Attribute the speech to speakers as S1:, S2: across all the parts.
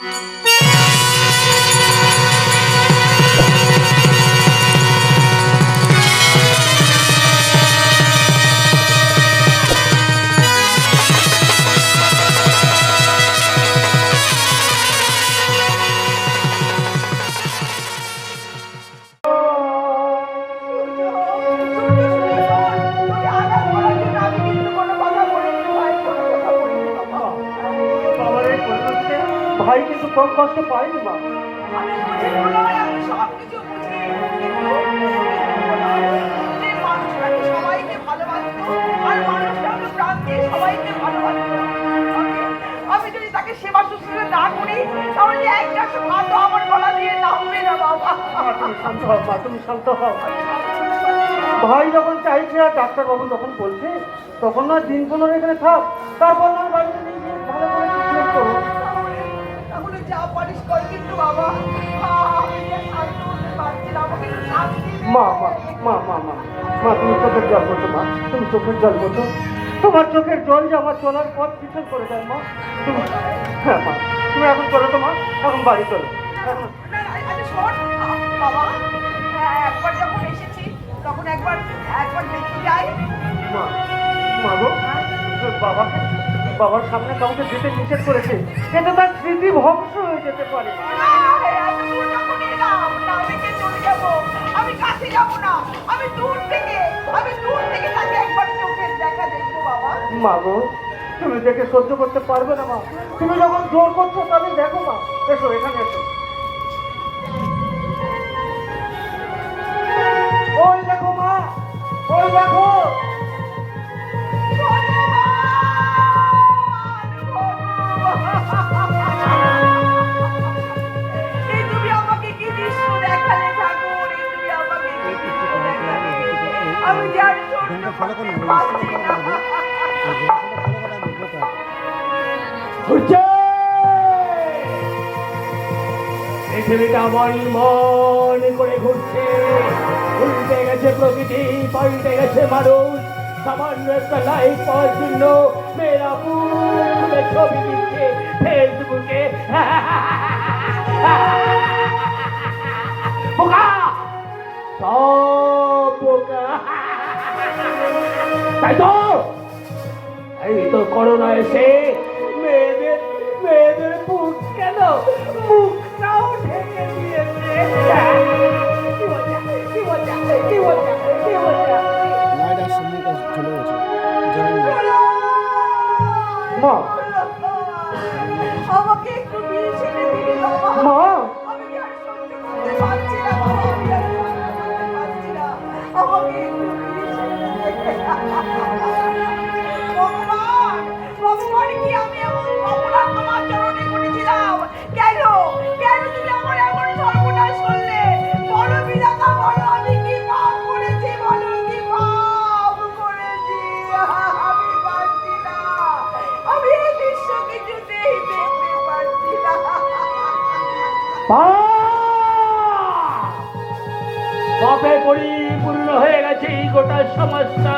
S1: বাবার
S2: আমি যদি তাকে না করি আমার দিয়ে না
S1: তুমি শান্ত শান্ত ভাই যখন চাইছে, আর ডাক্তারবাবু যখন বলছে, তখন না দিন পনেরো এখানে থাক, তারপর
S2: কিন্তু বাবা।
S1: মা মা মা মা মা মা তুমি চোখের জল মোছো মা তুমি চোখের জল মোছো তোমার চোখের জল যে আমার চলার পথ পিছন করে দেয় মা তুমি হ্যাঁ মা তুমি এখন চলো তো মা এখন বাড়ি চলো।
S2: আচ্ছা, বাবা হ্যাঁ, একবার যখন এসেছি তখন একবার একবার দেখে যাই।
S1: মা মা গো তোর বাবাকে বাবার সামনে কাউকে যেতে নিষেধ করেছে এটা তার স্মৃতি ভংস হয়ে যেতে পারে। মা গো, তুমি দেখে সহ্য করতে পারবে না, মা। তুমি যখন জোর করছ, তাহলে দেখো, মা। এসো, এখানে এসো। ওই দেখো, মা। ওই দেখো।
S3: পৃথিবীটা মন মন করে ঘুরছে, উল্টে গেছে প্রকৃতি, পাল্টে গেছে মানুষ। সামান্য একটা লাইফ পাওয়ার জন্য মেয়েরা ছবি দিচ্ছে ফেসবুকে। সব তাই তো? এই তো করোনা এসে মেয়েদের মেয়েদের মুখ কেন? মুখটাও ঢেকে দিয়েছে।
S1: মা
S2: আমাকে একটু ছেড়ে
S1: মা
S3: গেছে এই গোটা সমাজটা।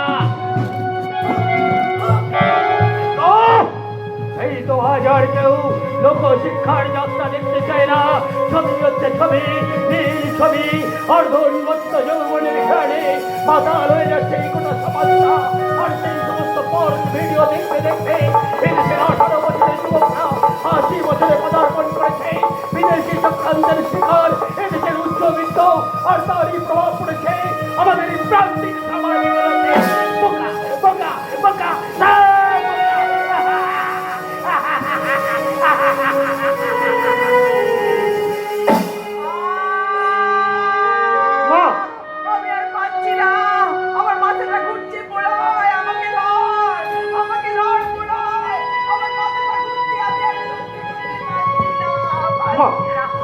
S3: এই তো হাজার কেউ লোক শিক্ষার যাত্রা দেখতে চায় না। ছবি হচ্ছে ছবি, নীল ছবি অর্ধন্মত্ত যৌবনের খেয়ালে পাতাল হয়ে যাচ্ছে এই গোটা সমাজটা। আর সেই সমস্ত পর ভিডিও দেখতে দেখতে এদেশের আঠারো বছরের যুবকরা আশি বছরে পদার্পণ করেছে। বিদেশি চক্রান্তের শিকার এদেশের উচ্চবিত্ত আর তারই প্রভাব পড়েছে। আমাদের এই প্রান্তিক সমাজগুলোতে বোকা বোকা বোকা।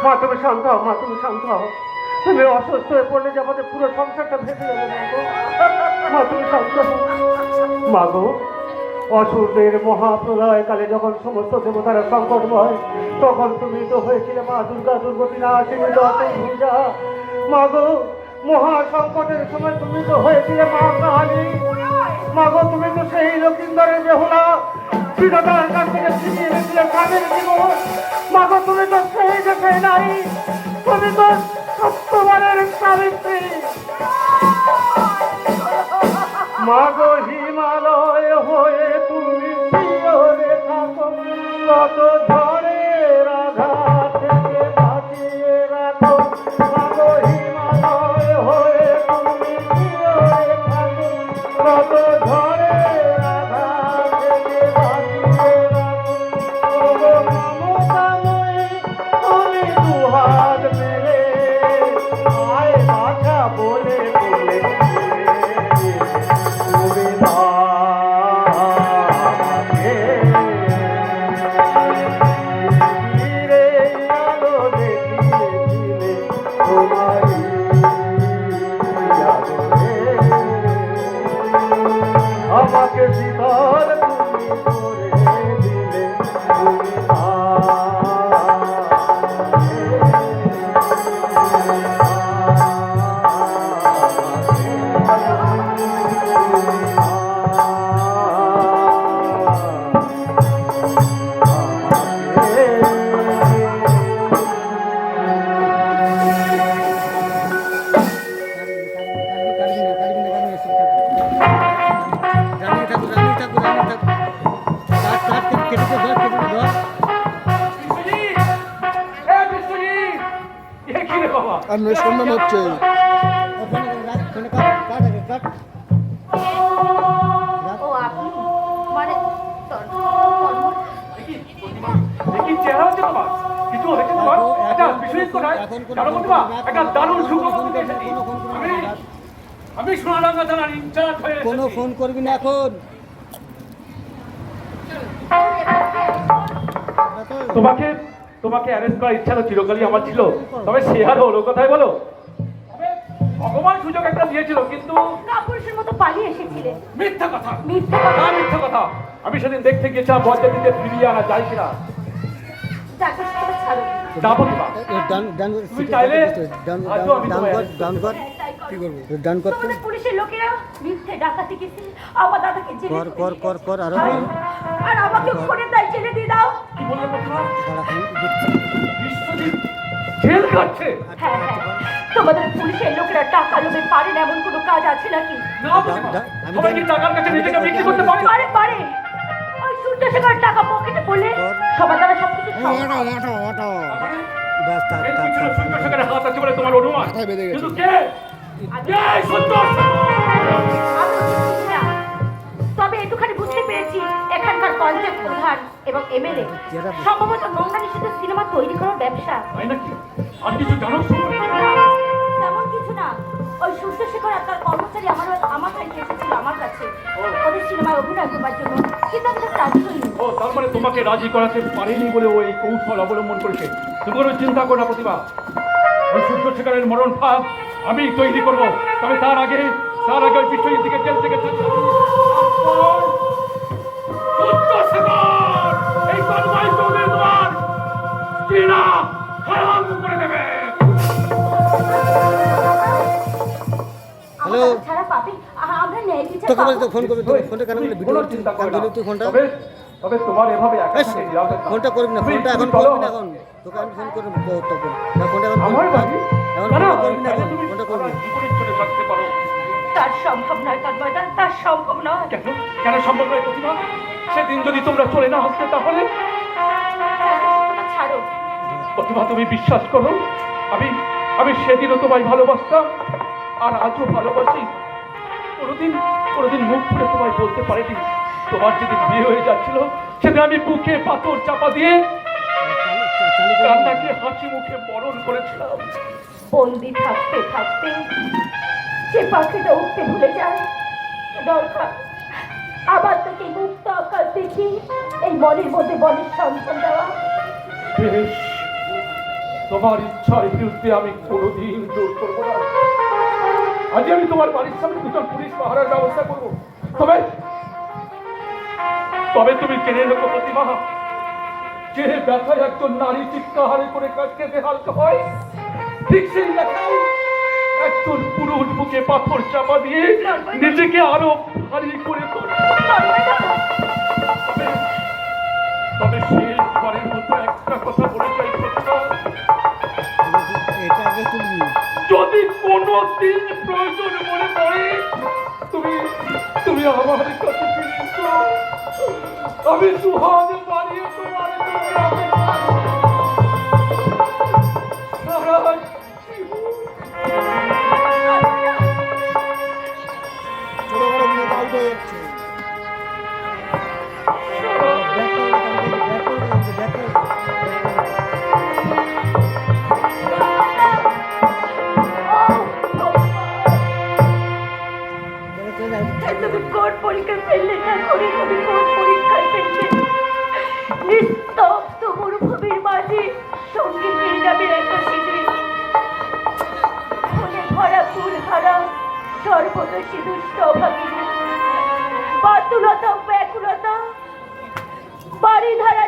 S1: মা তুমি শান্ত হও মা তুমি শান্ত হও। তুমি অসুস্থ হয়ে পড়লে যে আমাদের পুরো সংসারটা ভেসে যাবে, মা তুমি শান্ত মা গো অসুরদের মহাপ্রলয় কালে যখন সমস্ত দেবতারা সংকটময়, তখন তুমি তো হয়েছিলে মা দুর্গা, দুর্গতি না আসেনি ভূজা মা গো, মহা সংকটের সময় তুমি তো হয়েছিলে মা কালী। মা গো, তুমি তো সেই লক্ষিন্দরের বেহুলা, বিধাতার কাছ থেকে ছিনিয়ে এনেছিলে কানের জীবন মা গো, তুমি তো
S2: পরিচয় নাই। তুমি তো সত্যবানের সাবিত্রী। মাগ হিমালয় হয়ে তুমি শিওরে থাকো কত
S4: সোনাডাঙ্গা থানার ইনচার্জ হয়ে
S5: কোনো ফোন করবি না এখন?
S4: তোমাকে তোমাকে অ্যারেস্ট করার ইচ্ছা তো চিরকালই আমার ছিল। তবে সে আর হলো কোথায় বলো? ভগবান সুযোগ একটা দিয়েছিল কিন্তু
S6: কাপুরুষের মতো পালিয়ে এসেছিলে।
S4: মিথ্যা কথা।
S6: মিথ্যে কথা।
S4: না মিথ্যা কথা। আমি সেদিন দেখতে গিয়েছিলাম বজ্জাতিতে ফিরিয়ে আনা যায় কিনা।
S5: ডান ডান
S4: তুমি চাইলে
S5: ডান
S4: আজও আমি
S5: ডান ডান করো।
S7: কি করব?
S5: ডান করতে
S6: পুলিশের লোকেরা মিথ্যে ডাকাতি গেছে আমার দাদাকে জেলে
S5: কর কর কর কর আর-
S6: আর আমাকে ফোনে তাই জেলে দিয়ে দাও।
S4: কি জেল কাটছে
S6: হ্যাঁ হ্যাঁ। তোমাদের পুলিশের লোকেরা টাকা লোভে পারেন এমন কোনো কাজ আছে নাকি?
S4: না প্রতিমা
S5: দা- আমি
S4: সবাই কি টাকার কাছে নিজেকে বিক্রি করতে পারে?
S6: পারে পারে। ওই সূর্য শেখর টাকা পকেটে
S5: কর।
S6: সবার দ্বারা সবকিছু
S4: সূর্য হাত আছে বলে তোমার অনুমান?
S7: বেঁধে গেছে।
S4: কিন্তু কে?
S6: তবে একটুখানি বুঝতে পেরেছি এখানকার পঞ্চায়েত প্রধান এবং এমএলএ সম্ভবত নোংরা নিষিদ্ধ সিনেমা তৈরি করার ব্যবসা।
S4: আর কিছু জানো
S6: তেমন কিছু না। ওই সূর্যশেখর আর তার কর্মচারী আমার আমার কাছে এসেছিল আমার কাছে। ওদের সিনেমায় অভিনয় করবার জন্য। কিন্তু আমি তাকে রাজি হইনি।
S4: ও তার মানে তোমাকে রাজি করাতে পারেনি বলে ওই কৌশল অবলম্বন করেছে। তুমি কোনো চিন্তা করো না প্রতিভা। ওই সূর্য শেখরের মরণ ফাঁদ আমি তৈরি করব। তবে তার আগে তার আগে বিশ্বজিৎ থেকে জেল থেকে এই তন্ময় চৌধুরী তোমার স্ত্রীরা হারাম করে দেবে।
S5: হ্যালো। ফোন করবি তুই ফোনটা কেন ভিডিও
S4: চিন্তা
S5: কেন
S4: না।
S5: তুই ফোনটা?
S4: তবে তবে তোমার এভাবে একা
S5: এই,
S4: থাকতে নিরাপদ না।
S5: ফোনটা করবি না ফোনটা এখন করবি না এখন। তোকে আমি ফোন করব তখন না ফোনটা এখন
S4: আমার
S6: তার সম্ভব নয় তন্ময়দা তার সম্ভব নয়।
S4: কেন? কেন সম্ভব নয় প্রতিমা? সেদিন যদি তোমরা চলে না আসতে তাহলে?
S6: ছাড়ো।
S4: তুমি বিশ্বাস করো? আমি আমি সেদিনও তোমায় ভালোবাসতাম আর আজও ভালোবাসি। কোনোদিন কোনোদিন মুখ ফুটে তোমায় বলতে পারিনি। তোমার যেদিন বিয়ে হয়ে যাচ্ছিল সেদিন আমি বুকে পাথর চাপা দিয়ে
S5: কর
S4: কান্নাকে হাসি মুখে বরণ করেছিলাম।
S6: বন্দি থাকতে থাকতে সে পাখিটা উঠতে ভুলে যায়, দরকার। আবার তাকে মুক্ত আকাশ দেখি এই মনের মধ্যে বনের সন্তান দেওয়া।
S4: তোমার ইচ্ছার বিরুদ্ধে আমি কোনোদিন জোর করব না। আজ আমি তোমার বাড়ির সামনে দুজন পুলিশ পাহারার ব্যবস্থা করব। তবে তবে তুমি জেনে রেখো প্রতিমা। যে ব্যথায় একজন নারী চিৎকার করে কাটকে হালকা হয় একজন পুরুষ বুকে পাথর চাপা দিয়ে নিজেকে আরও ভারী করে তবে শেষবারের মতো একটা কথা বলে চাই যদি কোনো দিন প্রয়োজন মনে পড়ে তুমি তুমি আমার কাছে আমি সুহাদ তোমার সারা
S6: পরীক্ষায় ফেললে না করে তুমি কোন পরীক্ষায় ফেললে নিস্তব্ধ মরুভূমির মাঝে দুষ্ট অভাগিনী বাড়ি ধারা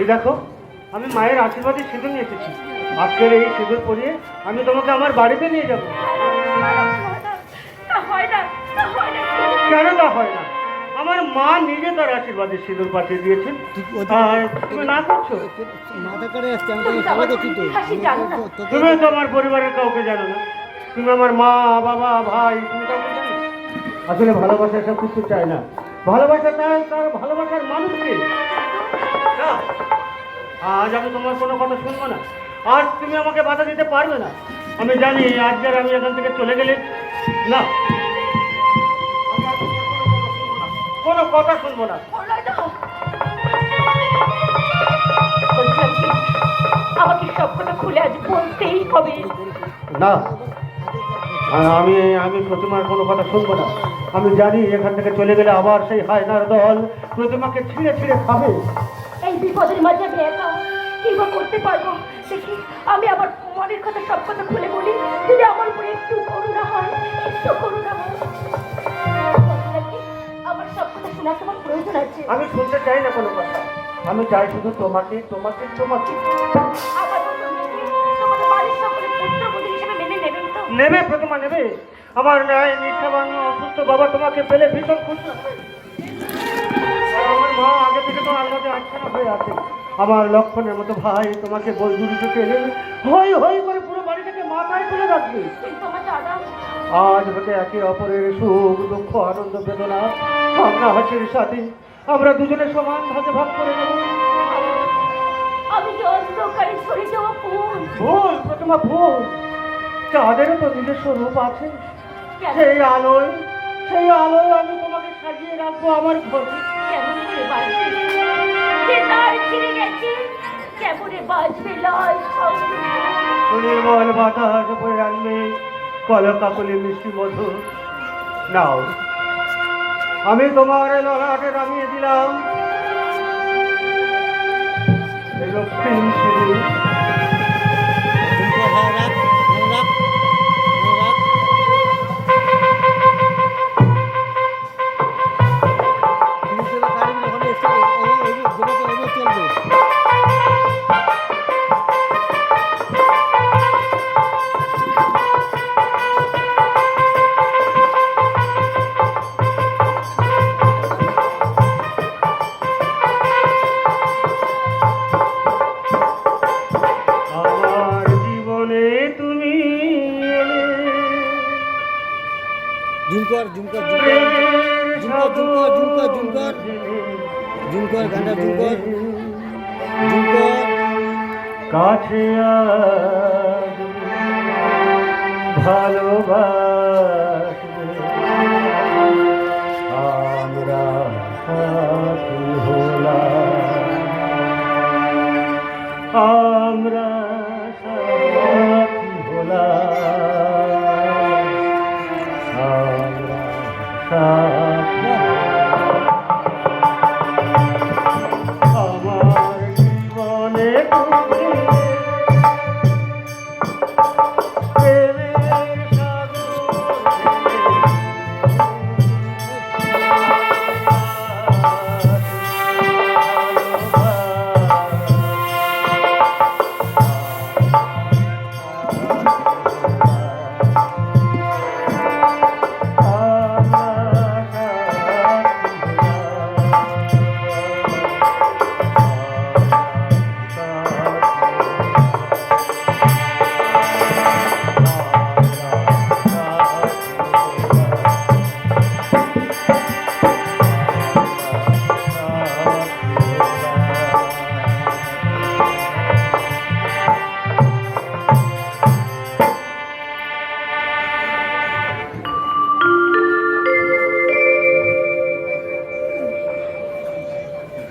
S2: এই দেখো, আমি মায়ের আশীর্বাদে সিঁদুর নিয়ে এসেছি। আজকের এই সিঁদুর পরিয়ে আমি তোমাকে আমার বাড়িতে নিয়ে যাব। মা নিজে তার আশীর্বাদে সিঁদুর পাঠিয়ে দিয়েছেন। আর তুমি না করছ?
S6: তুমি
S5: তো
S6: আমার
S2: পরিবারের কাউকে জানো না। তুমি আমার মা বাবা ভাই তুমি কাউকে জানো আসলে ভালোবাসা সব কিছু চায় না। ভালোবাসা চায় তার ভালোবাসার মানুষকে। আজ আমি তোমার কোনো কথা শুনব না। আজ তুমি আমাকে বাধা দিতে পারবে না। আমি জানি আজ যার আমি এখান থেকে চলে গেলে না কোনো কথা শুনব না।
S6: আমাকে সব কথা খুলে আজ বলতেই হবে।
S2: না আমি আমি প্রতিমার কোনো কথা শুনব না। আমি জানি এখান থেকে চলে গেলে আবার সেই হায়নার দল প্রতিমাকে ছিঁড়ে ছিঁড়ে খাবে।
S6: এই বিপদের মাঝে আমি একা কি বা করতে পারব? দেখি আমি আমার মনের কথা সব কথা খুলে বলি। যদি আমার উপরে একটু করুণা হয় একটু করুণা হয়। তোমার প্রয়োজন আছে
S2: আমি শুনতে চাই না কোনো কথা। আমি চাই শুধু তোমাকে তোমাকে তোমাকে। নেবে, প্রতিমা নেবে। আমার ন্যায় নিষ্ঠাবান অসুস্থ বাবা তোমাকে পেলে ভীষণ খুশি। আমার মা আগে থেকে তো আল্লাহতে আচ্ছানা হয়ে আছে। আমার লক্ষণের মতো ভাই তোমাকে বলদুরি থেকে এনে হই হই করে পুরো বাড়িটাকে মাথায় তুলে রাখবে।
S6: কিন্তু আমার দাদা
S2: আজ হতে একে অপরের সুখ দুঃখ আনন্দ বেদনা ভাবনা হাসির সাথে। আমরা দুজনে সমান ভাগে ভাগ করে নেব।
S6: আমি যে অন্ধকারে ছড়ে যাওয়া ফুল।
S2: ভুল প্রথমা ভুল চাঁদেরও তো নিজস্ব রূপ আছে। সেই আলোয় সেই আলোয় আমি তোমাকে সাজিয়ে রাখব আমার ঘরে।
S6: কেমন বাঁচবে লাল সঙ্গে
S2: নির্মল বাতাস বয়ে আনবে। কলকাকলি মিষ্টি মধু। নাও। আমি তোমার ললাটে নামিয়ে দিলাম। লক্ষ্মী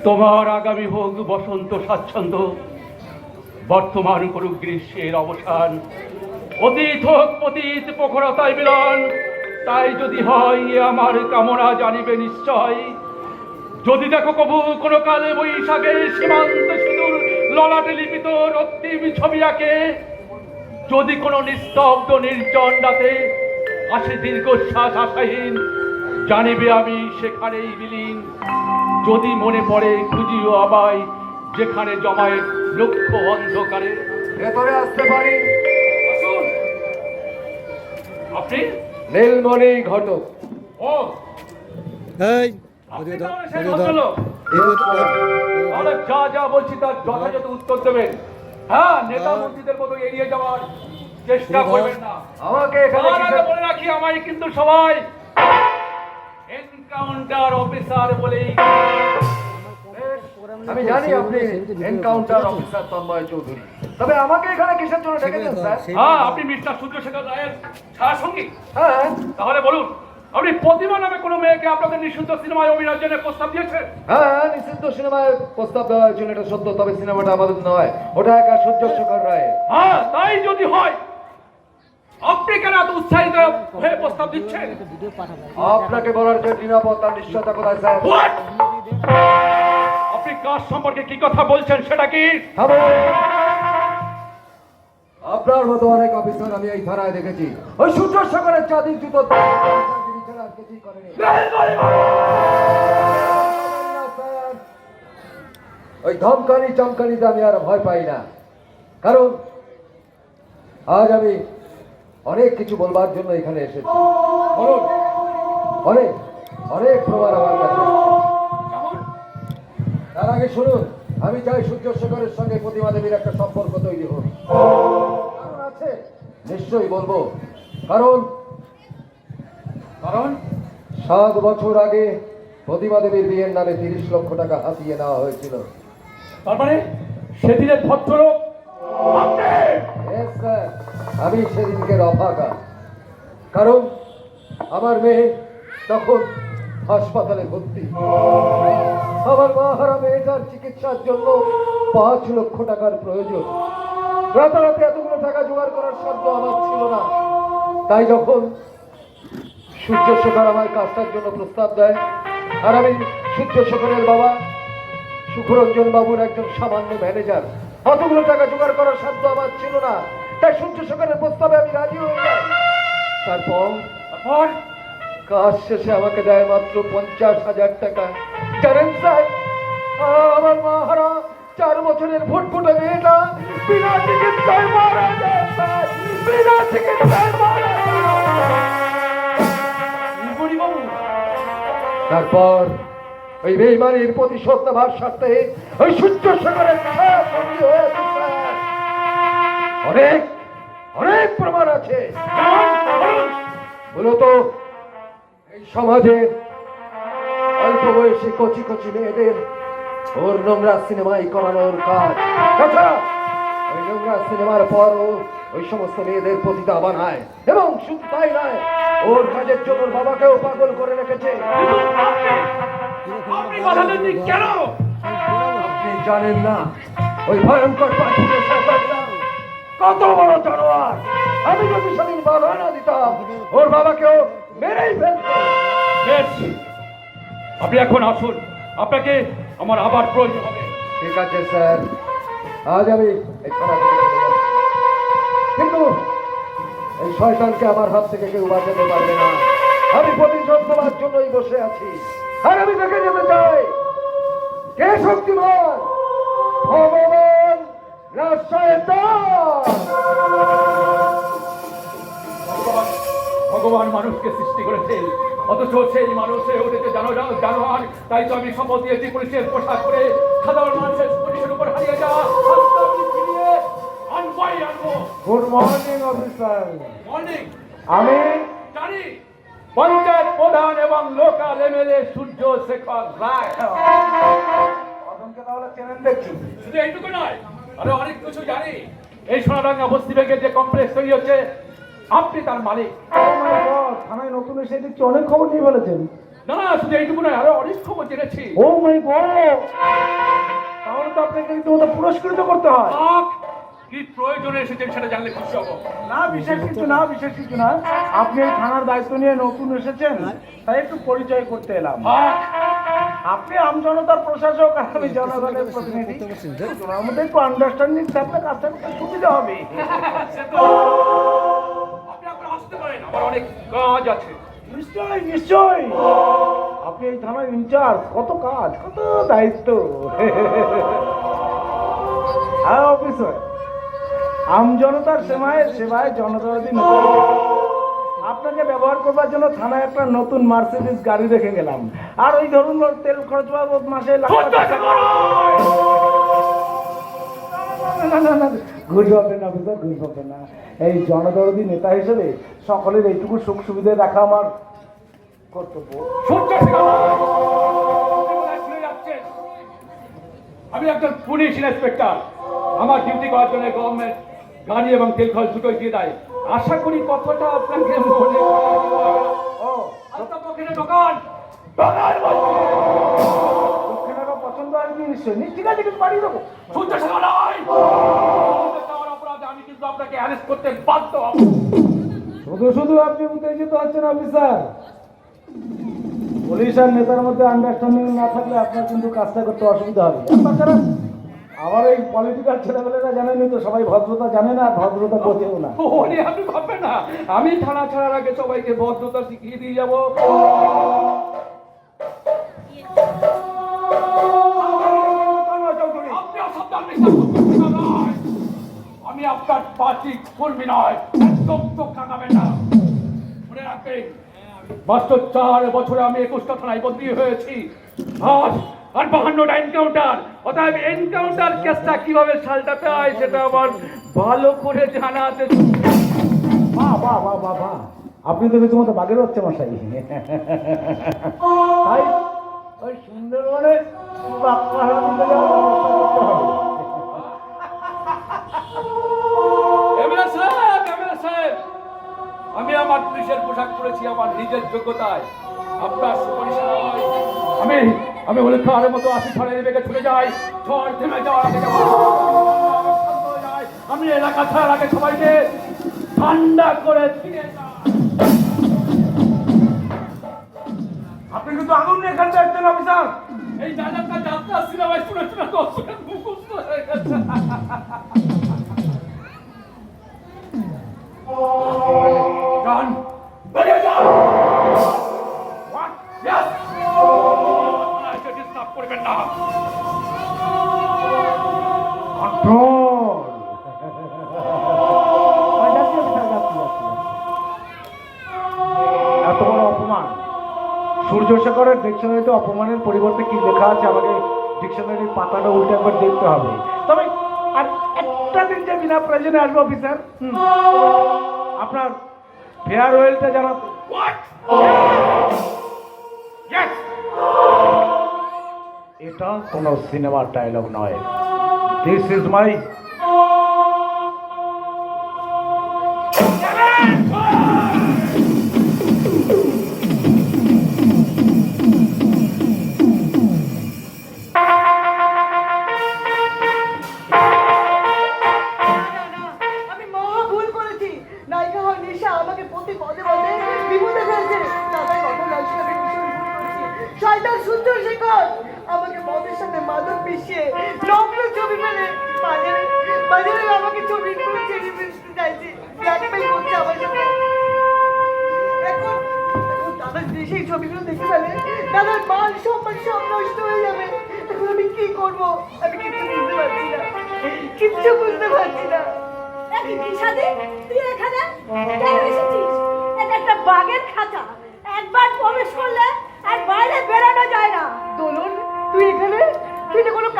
S4: তোমার আগামী হোক বসন্ত স্বাচ্ছন্দ্য। বর্তমান করুক গ্রীষ্মের অবসান। অতীত হোক পতীত প্রখরতায় মিলন। তাই যদি হয় আমার কামনা, জানিবে নিশ্চয়। যদি দেখো কবু, কোনো কালে বৈশাখে সীমান্ত সিঁদুর ললাটে লিপিত রক্তিম ছবি আঁকে। যদি কোনো নিস্তব্ধ নির্জন রাতে আসে দীর্ঘশ্বাস আশাহীন জানিবে আমি সেখানেই বিলীন। যদি মনে পড়ে খুঁজিও আমায় যেখানে জমায় লক্ষ্য অন্ধকারে।
S7: ভেতরে আসতে পারি।
S4: আপনি?
S7: নীলমণি ঘটক।
S4: ও।
S5: এই
S4: যা যা বলছি তার যথাযথ উত্তর দেবেন। হ্যাঁ নেতা মন্ত্রীদের মতো এড়িয়ে যাওয়ার চেষ্টা করবেন না।
S7: আমাকে এখানে
S4: বলে রাখি আমায় কিন্তু সবাই এনকাউন্টার অফিসার বলেই
S7: আমি জানি আপনি এনকাউন্টার অফিসার তন্ময় চৌধুরী। তবে আমাকে এখানে কিসের জন্য ডেকেছেন স্যার?
S4: হ্যাঁ আপনি মিস্টার সূর্যশেখর রায়ের সঙ্গী
S7: হ্যাঁ।
S4: তাহলে বলুন আপনি প্রতিমা নামে কোনো মেয়েকে আপনাদের নিষিদ্ধ সিনেমায় অভিনয়ের জন্য প্রস্তাব দিয়েছেন?
S7: হ্যাঁ নিষিদ্ধ সিনেমায় প্রস্তাব দেওয়া হয়েছিল এটা সত্য তবে সিনেমাটা আমাদের নয়। ওটা একা সূর্য শেখর রায়
S4: হ্যাঁ তাই যদি হয় আপনি কেন এত উৎসাহিত প্রস্তাব দিচ্ছেন
S7: আপনাকে বলার যে নিরাপত্তার নিশ্চয়তা কোথায় স্যার?
S4: আপনি কাজ সম্পর্কে কি কথা বলছেন সেটা কি?
S7: আপনার মতো অনেক অফিসার আমি এই ধারায় দেখেছি। ওই সূর্য শেখরের চাঁদির জুতো। ওই ধমকানি চমকানিতে আমি আর ভয় পাই না। কারণ আজ আমি অনেক কিছু বলবার জন্য এখানে এসেছি।
S4: বলুন।
S7: অনেক অনেক প্রমাণ আমার কাছে। তার আগে শুনুন আমি চাই সূর্য শেখরের সঙ্গে প্রতিমা দেবীর একটা সম্পর্ক তৈরি হোক। কারণ আছে? নিশ্চয়ই বলব। কারণ?
S4: কারণ?
S7: সাত বছর আগে প্রতিমা দেবীর বিয়ের নামে তিরিশ লক্ষ টাকা হাতিয়ে নেওয়া হয়েছিল।
S4: তার মানে সেদিনের ভদ্রলোক.
S7: আমি সেদিনকে রফাকা কারণ আমার মেয়ে তখন হাসপাতালে ভর্তি। আমার মা হারা মেয়েটার চিকিৎসার জন্য পাঁচ লক্ষ টাকার প্রয়োজন। রাতারাতি এতগুলো টাকা জোগাড় করার সাধ্য আমার ছিল না। তাই যখন সূর্য শেখর আমার কাজটার জন্য প্রস্তাব দেয়, আর আমি সূর্য শেখরের বাবা সুখরঞ্জন বাবুর একজন সামান্য ম্যানেজার, অতগুলো টাকা জোগাড় করার সাধ্য আমার ছিল না। তাই সূর্য শেখরের প্রস্তাবে আমি রাজি হয়ে তারপর
S4: তারপর?
S7: কাজ শেষে আমাকে দেয় মাত্র পঞ্চাশ হাজার টাকা। জানেন আমার মা হারা চার বছরের ফুটফুটে মেয়েটা বিনা চিকিৎসায় মারা যায় বিনা চিকিৎসায় মারা তারপর ওই বেইমানির প্রতিশোধ নেবার স্বার্থে ওই সূর্য সাগরের স্যার। অনেক অনেক প্রমাণ আছে। মূলত এই সমাজের অল্প বয়সী কচি কচি মেয়েদের ওর নোংরা সিনেমাই করানোর কাজ। ওই নোংরা সিনেমার পরও ওই সমস্ত মেয়েদের প্রতি দাবা নাই এবং শুধু তাই নয় ওর কাজের জন্য ওর বাবাকেও পাগল করে রেখেছে।
S4: আপনি কেন?
S7: আপনি জানেন না ওই ভয়ঙ্কর পাখিদের কত বড় জানোয়ার। আমি যদি সেদিন বাধা না দিতাম ওর বাবাকেও মেরেই ফেলতো
S4: বেশ আপনি এখন আসুন। আপনাকে আমার আবার প্রয়োজন হবে।
S7: ঠিক আছে স্যার। আজ আমি। কিন্তু এই শয়তানকে আমার হাত থেকে কেউ বাঁচাতে পারবে না। আমি প্রতিশোধ নেওয়ার জন্যই বসে আছি। আর আমি দেখে যেতে চাই কে শক্তিমান? ভগবান!
S4: ভগবান মানুষকে সৃষ্টি করেছেন অথচ সেই মানুষ হয়ে উঠেছে জানো জানোয়ার। তাই তো আমি শপথ দিয়েছি পুলিশের পোশাক করে সাধারণ মানুষের পুলিশের উপর হারিয়ে যাওয়া
S7: গুড মর্নিং অফিসার
S4: মর্নিং
S7: আমি
S4: জানি। পঞ্চায়েত প্রধান এবং লোকাল এমএলএ সূর্য শেখর রায়।
S7: কদমকে তাহলে চেনেন দেখছি
S4: শুধু এইটুকু নয়। আরও অনেক কিছু জানি। এই সোনাডাঙ্গা বস্তি ভেঙে যে কমপ্লেক্স তৈরি হচ্ছে আপনি তার মালিক।
S8: থানায় নতুন এসে দেখছি অনেক খবর নিয়ে ফেলেছেন।
S4: না না শুধু এইটুকু নয় আরও অনেক খবর জেনেছি।
S8: Oh my God! তাহলে তো আপনাকে রীতিমতো পুরস্কৃত করতে হয়।
S4: কি প্রয়োজনে এসেছেন সেটা জানলে খুশি হব।
S8: না বিশেষ কিছু না বিশেষ কিছু না। আপনি এই থানার দায়িত্ব নিয়ে নতুন এসেছেন তাই একটু পরিচয় করতে এলাম। আপনি আমজনতার প্রশাসক আর আমি জনগণের প্রতিনিধি। মধ্যে একটু আন্ডারস্ট্যান্ডিং থাকলে কাজটা করতে সুবিধা হবে।
S4: আপনি এখন আসতে পারেন আমার অনেক কাজ আছে।
S8: নিশ্চয়ই নিশ্চয়ই। আপনি এই থানার ইনচার্জ কত কাজ কত দায়িত্ব। হ্যাঁ অফিসার। আম জনতার সেবায় সেবায় জনতার আপনাকে ব্যবহার করবার জন্য থানায় একটা নতুন মার্সিডিস গাড়ি রেখে গেলাম আর ওই ধরুন তেল খরচ বাবদ মাসে। না, না, না, ঘুষ পাবেন না অফিসার ঘুষ পাবেন না এই জনদরদি নেতা হিসেবে সকলের এইটুকু সুখ সুবিধা রাখা আমার কর্তব্য।
S4: আমি একজন পুলিশ ইন্সপেক্টর আমার ডিউটি করার জন্য গভর্নমেন্ট গাড়ি এবং তেল খরচ দুটোই দিয়ে দেয় আশা করি কথাটা আপনাকে মনে দোকান।
S8: পছন্দ আর কি নিশ্চয়ই। ঠিক আছে কিন্তু বাড়িয়ে দেবো।
S4: আমি কিন্তু আপনাকে অ্যারেস্ট করতে বাধ্য
S8: শুধু শুধু আপনি উত্তেজিত হচ্ছেন অফিসার পুলিশ আর নেতার মধ্যে আন্ডারস্ট্যান্ডিং না থাকলে আপনার কিন্তু কাজটা করতে অসুবিধা হবে। তাছাড়া আমার এই পলিটিক্যাল ছেলেমেয়েরা জানেনি তো, সবাই ভদ্রতা জানে না ভদ্রতা বোঝেও না।
S4: ওরে আপনি ভাববেন না। আমি থানা ছাড়ার আগে সবাইকে ভদ্রতা শিখিয়ে দিয়ে যাব। আমি আপনার পার্টি কর্মী নয়, একদম চোখ কাটাবেন না। মনে মাত্র চার বছরে আমি একুশটা থানায় বদলি হয়েছি। আর আর বাহান্নটা এনকাউন্টার অতএব এনকাউন্টার কেসটা কীভাবে সালটাতে হয় সেটা আমার ভালো করে জানা আছে
S8: বাহ বাহ বাহ বাহ বাহ আপনি তো রীতিমতো বাঘের হচ্ছে মশাই। তাই ওই সুন্দরবনে
S4: আমি আমার পুলিশের পোশাক পরেছি আমার নিজের যোগ্যতায়। আপনার সুপারিশ আমি আমি বলে খাওয়ার মতো আসি ছড়ে বেগে ছুটে যাই। ঝড় থেমে যাওয়ার আগে আমি এলাকা ছাড়ার আগে সবাইকে ঠান্ডা করে দিয়ে
S8: আপনি কিন্তু আগুন নিয়ে এখানটা একজন অফিসার।
S4: এই দাদাটা যাত্রা সিনেমায় শুনে শুনে দর্শকের মুখস্থ হয়ে গেছে।
S8: অপমানের পরিবর্তে কি লেখা আছে আমাকে ডিকশনারির পাতাটা উল্টে একবার দেখতে হবে তবে আর একটা দিন যে বিনা প্রয়োজনে আসব অফিসার। আপনার ফেয়ারওয়েলটা জানাতে
S4: What? Yes!
S8: এটা কোনো সিনেমার ডায়লগ নয় দিস ইজ মাই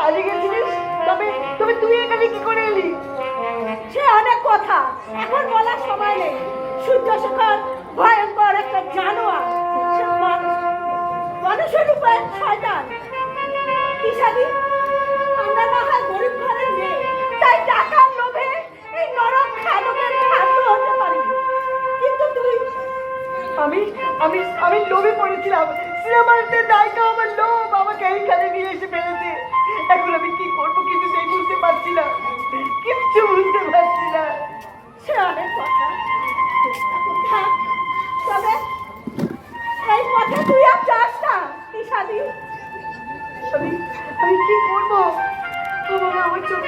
S9: তো গেছিলিস? তবে তবে তুই এখানে কি করে এলি?
S1: সে অনেক কথা। এখন বলার সময় নেই। সূর্য শেখর ভয়ঙ্কর একটা জানোয়ার। মানুষ। মানুষের রূপে শয়তান। বিষাদি আমরা না হয় গরিব ঘরের মেয়ে। তাই টাকার লোভে এই নরক খাদকের খাদ্য হতে পারি। কিন্তু তুই?
S9: আমি
S1: আমি আমি লোভে পড়েছিলাম। সিনেমাতে নায়িকা আমার লোভ আমাকে এইখানে নিয়ে এসে ফেলেছে। এখন আমি কি করব কিছু সেই বুঝতে পারছি না। কিচ্ছু বুঝতে পারছি না। তবে এই তুই আর যাস না তিশাদি। আমি আমি কি করব? আমার চোখে